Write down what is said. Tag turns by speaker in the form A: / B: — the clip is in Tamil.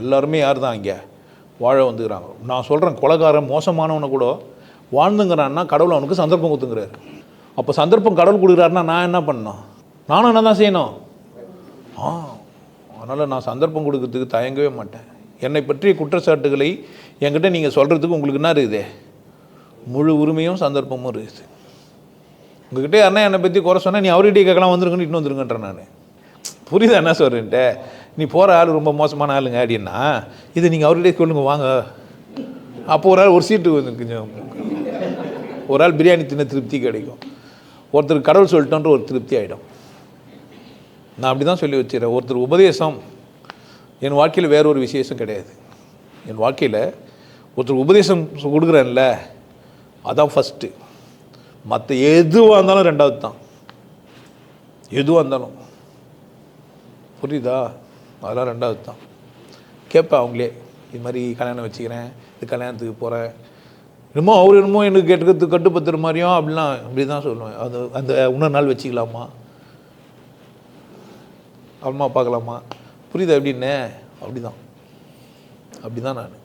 A: எல்லாருமே யார் தான் இங்கே? வாழ வந்துக்கிறாங்க. நான் சொல்கிறேன் கொலகாரன் மோசமானவனை கூட வாழ்ந்துங்கிறான்னா கடவுள் அவனுக்கு சந்தர்ப்பம் கொடுத்துங்கிறாரு. அப்போ சந்தர்ப்பம் கடவுள் கொடுக்குறாருன்னா நான் என்ன பண்ணணும்? நானும் என்ன தான் செய்யணும்? ஆ அதனால் நான் சந்தர்ப்பம் கொடுக்கறதுக்கு தயங்கவே மாட்டேன். என்னை பற்றிய குற்றச்சாட்டுகளை என்கிட்ட நீங்கள் சொல்கிறதுக்கு உங்களுக்கு என்ன இருக்குது? முழு உரிமையும் சந்தர்ப்பமும் இருக்குது. உங்ககிட்ட யாருன்னா என்னை பற்றி குறை சொன்னால் நீ அவர்கிட்டயே கேட்கலாம் வந்துருங்கன்னு இன்னும் வந்துருங்கன்றேன் நான். புரியுதா என்ன சொல்கிறேன்ட்டு நீ போகிற ஆள் ரொம்ப மோசமான ஆளுங்க அப்படின்னா இது நீங்கள் அவர்கிட்டே சொல்லுங்க வாங்க. அப்போ ஒரு ஆள் ஒரு சீட்டு கொஞ்சம். ஒரு ஆள் பிரியாணி தின்ன திருப்தி கிடைக்கும். ஒருத்தர் கடவுள் சொல்லிட்டோன்ற ஒரு திருப்தி ஆகிடும் நான் அப்படி தான் சொல்லி வச்சுக்கிறேன் ஒருத்தர் உபதேசம் என் வாழ்க்கையில் வேற ஒரு விசேஷம் கிடையாது. என் வாழ்க்கையில் ஒருத்தர் உபதேசம் கொடுக்குறேன்ல அதான் ஃபஸ்ட்டு மற்ற எதுவாக இருந்தாலும் ரெண்டாவது தான் எதுவாக இருந்தாலும் புரியுதா? அதெல்லாம் ரெண்டாவது தான் கேட்பேன் அவங்களே இது மாதிரி கல்யாணம் வச்சுக்கிறேன் இது கல்யாணத்துக்கு போகிறேன் என்னமோ அவர் என்னமோ எனக்கு கேட்டுக்கிறதுக்கு கட்டுப்படுத்துகிற மாதிரியும் அப்படிலாம் அப்படி தான் சொல்லுவேன். அது அந்த இன்னொரு நாள் வச்சுக்கலாமா? அம்மா பார்க்கலாமா? புரியுது எப்படின்னு அப்படி தான் அப்படி தான் நான்.